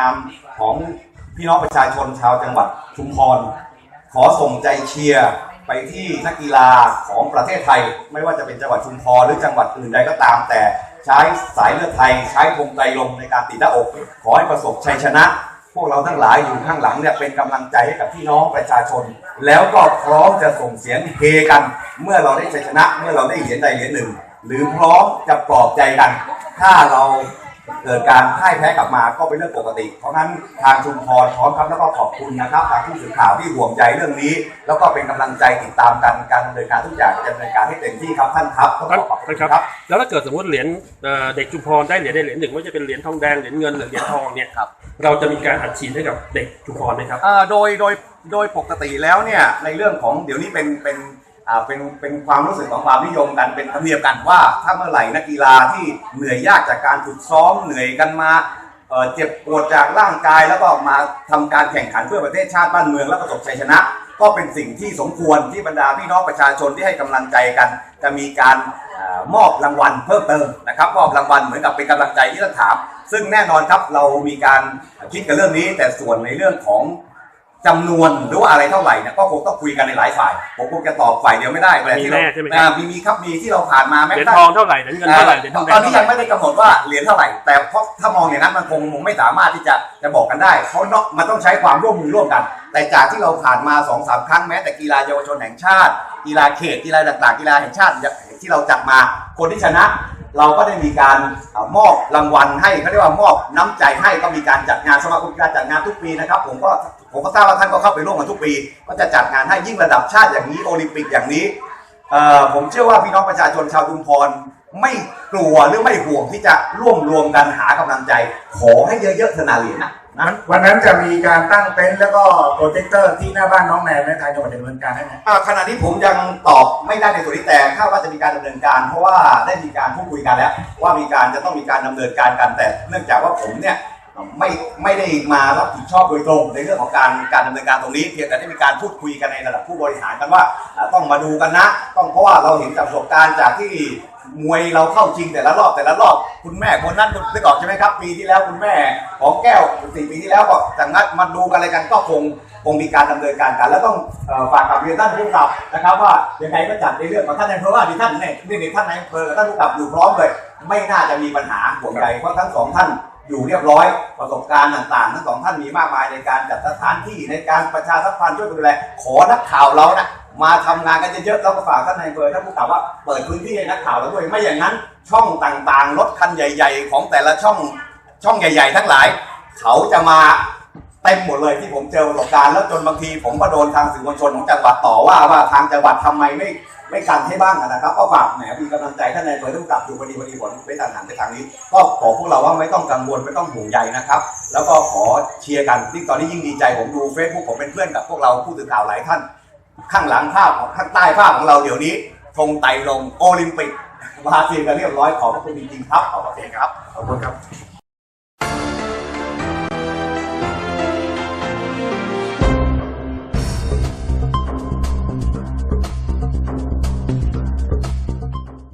นามของพี่น้องประชาชนชาวจังหวัดชุมพร ขอส่งใจเชียร์ไปที่นักกีฬาของประเทศไทย ไม่ว่าจะเป็นจังหวัดชุมพรหรือจังหวัดอื่นใดก็ตาม แต่ใช้สายเลือดไทย ใช้ธงไตรลงในการตีหน้าอก ขอให้ประสบชัยชนะ พวกเราทั้งหลายอยู่ข้างหลังเนี่ยเป็นกำลังใจให้กับพี่น้องประชาชน แล้วก็พร้อมจะส่งเสียงเฮกัน เมื่อเราได้ชัยชนะ เมื่อเราได้เหรียญใดเหรียญหนึ่ง หรือพร้อมจะปลอบใจกัน ถ้าเรา เกิดการพ่ายแพ้กลับมาก็เป็นเรื่องปกติ เพราะงั้นทางชุมพรพร้อมครับแล้วก็ขอบคุณนะครับทางผู้สื่อข่าวที่ห่วงใยเรื่องนี้ แล้วก็เป็นกำลังใจติดตามกันการดำเนินการทุกอย่างจะดำเนินการให้เต็มที่ครับท่านครับต้องท่านขอขอบคุท่านณครับครับแล้วถ้าเกิดสมมติเหรียญเอ่อเด็กชุมพรได้เหรียญได้เหรียญหนึ่งไม่ว่าจะเป็นเหรียญทองแดงเหรียญเงินหรือเหรียญทองเนี่ยครับเราจะมีการอัดฉีดให้กับเด็กชุมพรไหมครับเอ่อโดยโดยโดยปกติแล้วเนี่ยในเรื่องของเดี๋ยวนี้เป็นเป็นอ่า เป็นเป็นความรู้สึกของความนิยมกันเป็นธรรมเนียมกันว่า ถ้าเมื่อไหร่นักกีฬาที่เหนื่อยยากจากการฝึกซ้อมเหนื่อยกันมาเจ็บปวดจากร่างกายแล้วก็มาทำการแข่งขันเพื่อประเทศชาติบ้านเมืองและประสบชัยชนะ ก็เป็นสิ่งที่สมควรที่บรรดาพี่น้องประชาชนที่ให้กำลังใจกัน จะมีการอมอบรางวัลเพิ่มเติมนะครับมอบรางวัลเหมือนกับเป็นกำลังใจที่ท่านถาม ซึ่งแน่นอนครับเรามีการคิดกันเรื่องนี้ แต่ส่วนในเรื่องของ จำนวนหรือว่าอะไรเท่าไหร่เนี่ยก็คงต้องคุยกันในหลายฝ่าย ผมคงจะตอบฝ่ายเดียวไม่ได้แต่ที่เรามีแน่ใช่ไหมครับอ่ามีมีครับมีที่เราผ่านมาเหแม้รียญกระททั่องงเท่าไหร่เหรียญเงินเท่าไหร่เหรียญทองแดงตอนนี้เท่าไหยังร่ไม่ได้กำหนดว่าเหรียญเท่าไหร่ แต่เพราะถ้ามองอย่างนั้นมันคงไม่สามารถที่จะจะบอกกันได้ เพราะเนาะมันต้องใช้ความร่วมมือร่วมกัน แต่จากที่เราผ่านมา2อสามครั้งแม้แต่กีฬาเยาวชนแห่งชาติ กีฬาเขตกีฬาต่างๆ กีฬาแห่งชาติที่เราจัดมาคนที่ชนะ เราก็ได้มีการอมอบรางวัลให้เขาเรียกว่ามอบน้ำใจให้ก็มีการจัดงานสมาคมกีฬาจัดงานทุกปีนะครับ ผมก็ผมก็ทราบว่าท่านก็เข้าไปร่วมกันทุกปี ก็จะจัดงานให้ยิ่งระดับชาติอย่างนี้โอลิมปิกอย่างนี้ผมเชื่อว่าพี่น้องประชาชนชาวชุมพร ไม่กลัวหรือไม่ห่วงที่จะร่วมรวมกันหากำลังใจ ขอให้เยอะๆเถอะนาเหรียญนะนะวันนั้นจะมีการตั้งเต็นท์แล้วก็โปรเจคเตอร์ที่หน้าบ้านน้องแนนในทางจังหวัดดำเนินการให้ไหมอ่าขณะนี้ผมยังตอบไม่ได้ในส่วนนี้แต่คาดว่าจะมีการดำเนินการ เพราะว่าได้มีการพูดคุยกันแล้ว ว่ามีการจะต้องมีการดำเนินการกันแต่ เนื่องจากว่าผมเนี่ยไม่ไม่ได้มารับผิดชอบโดยตรงในเรื่องของการการดำเนินการตรงนี้เพียงแต่ได้มีการพูดคุยกันในระดับผู้บริหารกันว่าอ่าต้องมาดูกันนะ ต้องเพราะว่าเราเห็นจากประสบการณ์จากที่ มวยเราเข้าจริงแต่ละรอบแต่ละรอบคุณแม่คนนั้นนึกออกใช่ไหมครับ ปีที่แล้วคุณแม่ของแก้วสี่ปีที่แล้วก็จากนั้นมาดูกันอะไรกันก็คงคงมีการดำเนินการกัน แล้วต้องฝากกับเรียนท่านผู้กำกับนะครับ ว่ายังไงก็จัดในเรื่องของท่านนายอำเภอว่าดิท่านเนี่ยนี่ท่านนายอำเภอกับท่านผู้กำกับอยู่พร้อมเลย ไม่น่าจะมีปัญหาห่วงใยเพราะทั้งสองท่านอยู่เรียบร้อยประสบการณ์ต่างๆ ทั้งสองท่านมีมากมายในการจัดสถานที่ในการประชาสัมพันธ์ช่วยดูแลขอนักข่าวเรานะ มาทำงานกันเยอะๆแล้วก็ฝากท่านนายอำเภอท่านผู้กำกับว่าเปิดพื้นที่ให้นักข่าวเราด้วยไม่อย่างนั้น ช่องต่างๆรถคันใหญ่ ๆ ของแต่ละช่องช่องใหญ่ ๆ ทั้งหลาย เขาจะมาเต็มหมดเลยที่ผมเจอประสบการณ์แล้วจนบางทีผมก็โดนทางสื่อมวลชนของจังหวัดต่อว่าว่าทางจังหวัดทำไมไม่ไม่กันให้บ้างนะครับ ก็ฝากแหมมีกำลังใจท่านนายอำเภอต้องกลับอยู่พอดีพอดีผลไปทางหันไปทางนี้ ก็ขอพวกเราว่าไม่ต้องกังวลไม่ต้องห่วงใยนะครับ แล้วก็ขอเชียร์กันยิ่งตอนนี้ยิ่งดีใจผมดูเฟซบุ๊กผมเป็นเพื่อนกับพวกเราผู้สื่อข่าวหลายท่าน ข้างหลังภาพของข้างใต้ภาพของเราเดี๋ยวนี้ธงไต่ลงโอลิมปิกมาเซียกันเรียบร้อยขอบพระคุณจริงๆครับขอบพระคุณครับขอบคุณครับ